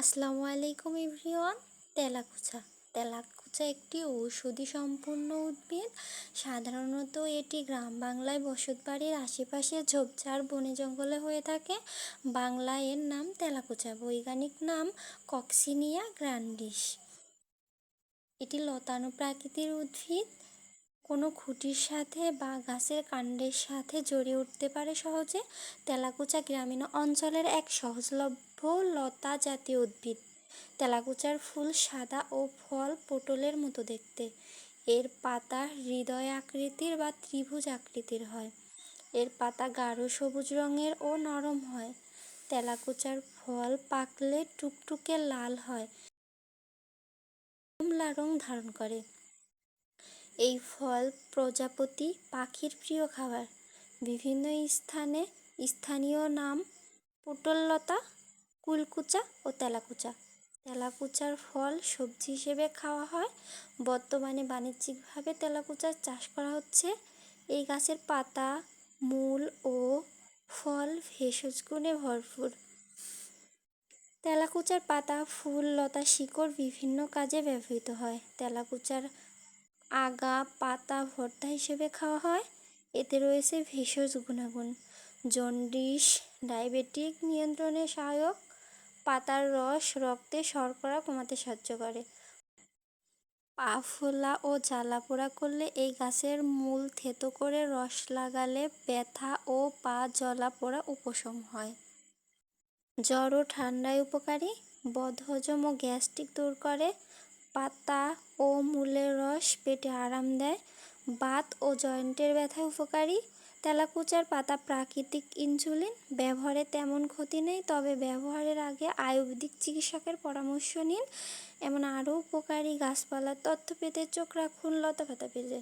আসসালামু আলাইকুম এভরিওয়ান। তেলাকুচা। তেলাকুচা একটি ঔষধি সম্পূর্ণ উদ্ভিদ। সাধারণত এটি গ্রাম বাংলায় বসতবাড়ির আশেপাশে ঝোপঝাড়, বনে জঙ্গলে হয়ে থাকে। বাংলায় এর নাম তেলাকুচা, বৈজ্ঞানিক নাম কক্সিনিয়া গ্র্যান্ডিস। এটি লতানো প্রাকৃতির উদ্ভিদ। কোনো খুঁটির সাথে বা গাছের কাণ্ডের সাথে জড়িয়ে উঠতে পারে সহজে তেলাকুচা গ্রামীণ অঞ্চলের এক সহজলভ্য লতা জাতীয় উদ্ভিদ। তেলাকুচার ফুল সাদা ও ফল পটলের মতো দেখতে। এর পাতা হৃদয় আকৃতির বা ত্রিভুজ আকৃতির হয়। এর পাতা গাঢ় সবুজ রঙের ও নরম হয়। তেলাকুচার ফল পাকলে টুকটুকে লাল হয়। কমলা রং ধারণ করে। এই ফল প্রজাপতি পাখির প্রিয় খাবার। বিভিন্ন স্থানে স্থানীয় নাম পটললতা, কুলকুচা ও তেলাকুচা। তেলাকুচার ফল সবজি হিসেবে খাওয়া হয়। বর্তমানে বাণিজ্যিকভাবে তেলাকুচার চাষ করা হচ্ছে। এই গাছের পাতা, মূল ও ফল ভেষজ গুণে ভরপুর। তেলাকুচার পাতা, ফুল, লতা, শিকড় বিভিন্ন কাজে ব্যবহৃত হয়। তেলাকুচার আগা, পাতা, ভর্তা হিসেবে খাওয়া হয়। এতে রয়েছে ভেষজ গুণাগুণ, জন্ডিস, ডায়াবেটিক নিয়ন্ত্রণে সহায়ক, পাতার রস রক্তে শর্করা কমাতে সাহায্য করে। পা ফোলা ও জ্বালা পোড়া করলে এই গাছের মূল থেতো করে রস লাগালে ব্যথা ও পা জ্বলা পোড়া উপশম হয়। জ্বর ও ঠান্ডায় উপকারী, বদহজম ও গ্যাস্ট্রিক দূর করে পাতা ও মূলের রস পেটে আরাম দেয়। বাত ও জয়েন্টের ব্যথায় উপকারী। তেলাকুচার পাতা প্রাকৃতিক ইনসুলিন। ব্যবহারে তেমন ক্ষতি নেই, তবে ব্যবহারের আগে আয়ুর্বেদিক চিকিৎসকের পরামর্শ নিন। এমন আরও উপকারী গাছপালার তথ্য পেতে চোখ রাখুন লতা পাতা পেজে।